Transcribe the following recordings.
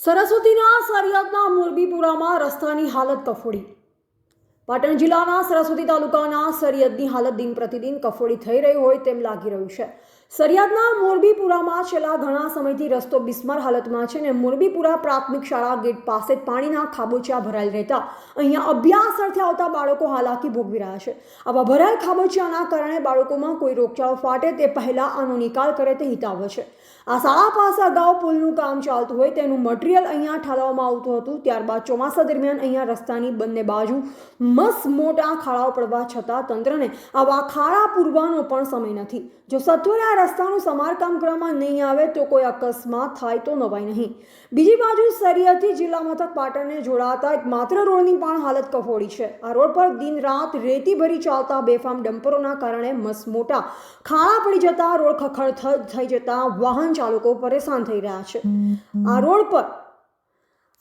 સરસ્વતીના સરિયાદના મોરબીપુરામાં રસ્તાની હાલત કફોડી. પાટણ જિલ્લાના સરસ્વતી તાલુકાના સરિયદની હાલત દિન પ્રતિદિન કફોડી થઈ રહી હોય તેમ લાગી રહ્યું છે. સરિયાદના મોરબીપુરામાં છેલ્લા ઘણા સમયથી રસ્તો બિસ્માર હાલતમાં છે ને મોરબીપુરા પ્રાથમિક શાળા ગેટ પાસે પાણીના ખાબોચિયા ભરાયેલ રહેતા અહીંયા અભ્યાસ અર્થે આવતા બાળકો હાલાકી ભોગવી રહ્યા છે. આવા ભરાયેલ ખાબોચિયાના કારણે બાળકોમાં કોઈ રોગચાળો ફાટે તે પહેલાં આનો નિકાલ કરે તે હિતાવ છે. આ શાળા પાસે અગાઉ પુલનું કામ ચાલતું હોય તેનું મટીરિયલ અહીંયા ઠાલવવામાં આવતું હતું. ત્યારબાદ ચોમાસા દરમિયાન અહીંયા રસ્તાની બંને બાજુ મસ્ત મોટા ખાડાઓ પડવા છતાં તંત્રને આવા ખાડા પૂરવાનો પણ સમય નથી. જો સત્વરે રસ્તાનું સમારકામ કરવામાં નહીં આવે તો કોઈ અકસ્માત થાય તો નવાય નહીં. બીજી બાજુ સરિયાથી જિલ્લા મથક પાટણને જોડાતા એક માત્ર રોડની પણ હાલત કફોડી છે. આ રોડ પર દિન રાત રેતી ભરી ચાલતા બેફામ ડમ્પરોના કારણે મસમોટા ખાળા પડી જતા રોડ ખખડ થઈ જતા વાહન ચાલકો પરેશાન થઈ રહ્યા છે. આ રોડ પર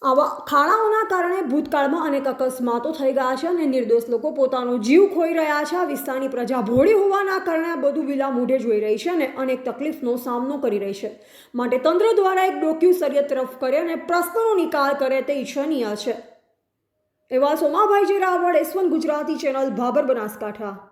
આવા ખાડાઓના કારણે ભૂતકાળમાં અનેક અકસ્માતો થઈ ગયા છે અને નિર્દોષ લોકો પોતાનો જીવ ખોઈ રહ્યા છે. આ વિસ્તારની પ્રજા ભોળી હોવાના કારણે આ બધું વિલા મોઢે જોઈ રહી છે અને અનેક તકલીફનો સામનો કરી રહી છે. માટે તંત્ર દ્વારા એક ડોક્યુ સરિયત તરફ કરે અને પ્રશ્નનો નિકાલ કરે તે ઈચ્છનીય છે. એવા સોમાભાઈ જે Raval S one Gujarati channel Bhabhar Banaskantha.